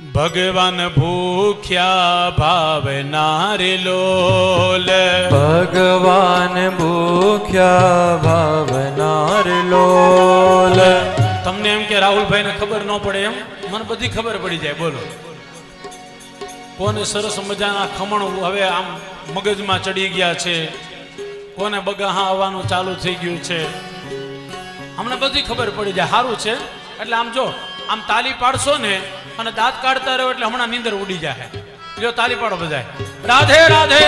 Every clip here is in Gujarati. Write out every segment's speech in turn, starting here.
ભગવાન ભૂખ્યા ભાવનાર લોલ. ભગવાન ભૂખ્યા ભાવનાર લોલ. તમને એમ કે રાહુલભાઈને ખબર ન પડે એમ? મને બધી ખબર પડી જાય બોલો. કોને સરસ મજાના ખમણ હવે આમ મગજમાં ચડી ગયા છે. કોને બગાહા આવવાનું ચાલુ થઈ ગયું છે. અમને બધી ખબર પડી જાય સારું છે. એટલે આમ જો આમ તાલી પાડશો ને અને દાંત કાઢતા રહ્યો એટલે હમણાં નીંદર ઉડી જાય જો તાલી પાડો બધાય. રાધે રાધે.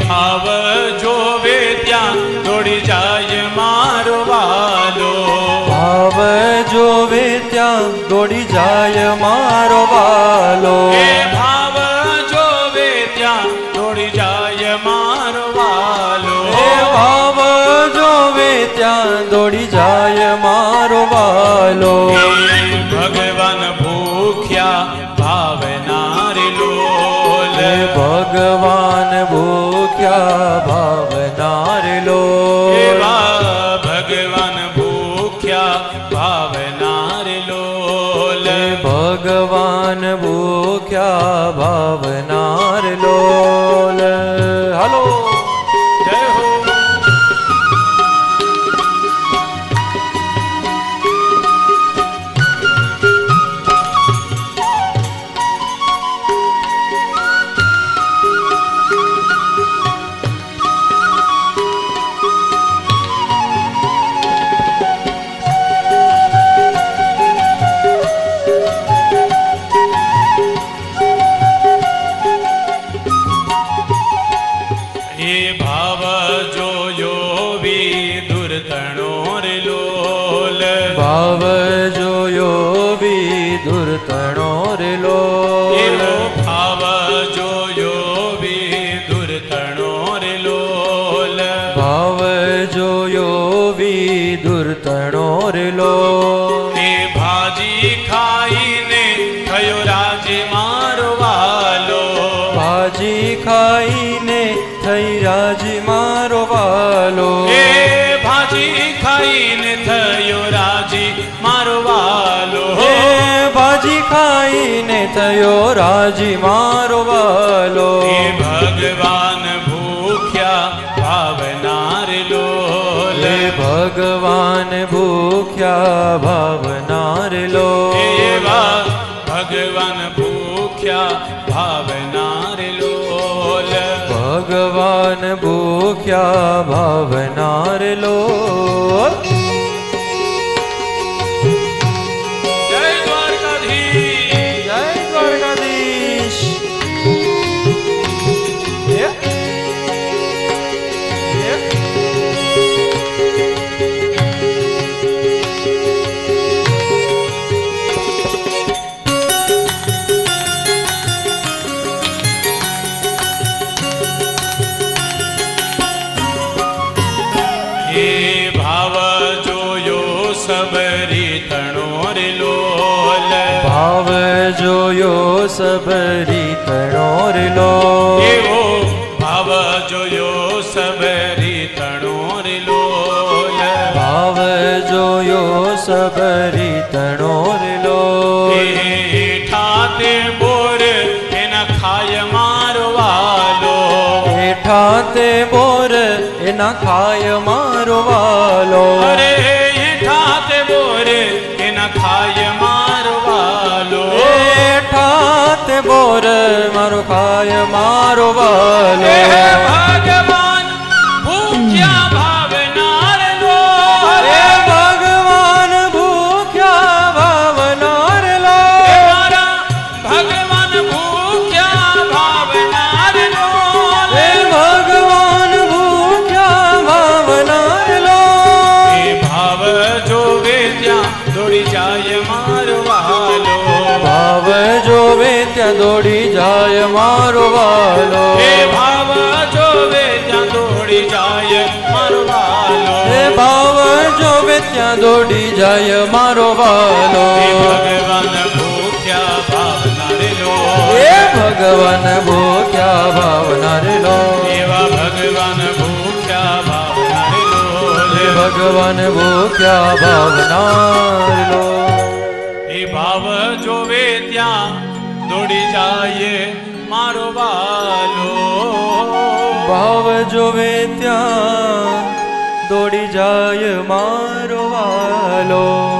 ભાવ જોવે ત્યાં દોડી જાય દોડી જાય મારો વાલો હે ભાવ જોવે ત્યાં દોડી જાય મારો વાલો હે ભાવ જોવે ત્યાં દોડી જાય મારો વાલો હે ભગવાન ભૂખ્યા ભાવનાર લોલ હે ભગવાન ભૂખ્યા ભાવનાર લોલ એવા ભગવાન ભૂખ્યા ભાવનાર ભૂખ્યા ભાવનાર રાજ મારો વાલો ભાજી ખાઈને થઈ રાજી મારો વાલો એ ભાજી ખાઈને થયો રાજી મારો વાલો હે ભાજી ખાઈને થયો રાજી મારો વાલો હે ભગવાન ભૂખ્યા ભાવનાર લો લે ભગવાન ભૂખ્યા ભાવનાર ભગવાન ભૂખ્યા ભાવનાર લો સબરી તણોર લોલ. ભાવ જોયો સબરી તણોર લો એવો ભાવ જોયો સબરી તણોર લોલ. ભાવ જોયો સબરી તણોર લો ઠાતે બોર એના ખાય મારવાલો. ઠાતે બોર એના ખાય મારવાલો. અરે બોર એના ખાય મારો ઠાત બોર મારો ખાય મારો વાલો. જોવે ત્યાં દોડી જાય મારો વાલો હે ભાવા જોવે ત્યાં દોડી જાય મારો વાલો હે ભાવા જોવે ત્યાં દોડી જાય મારો વાલો હે ભગવાન ભૂખ્યા ભાવનાર લો હે ભગવાન ભૂખ્યા ભાવનાર લો એવા ભગવાન ભૂખ્યા ભાવનાર લો હે ભગવાન ભૂખ્યા ભાવનાર લો એ ભાવ જોવે ત્યાં દોડી જાય મારો વાલો. ભાવ જોવે ત્યાં દોડી જાય મારો વાલો.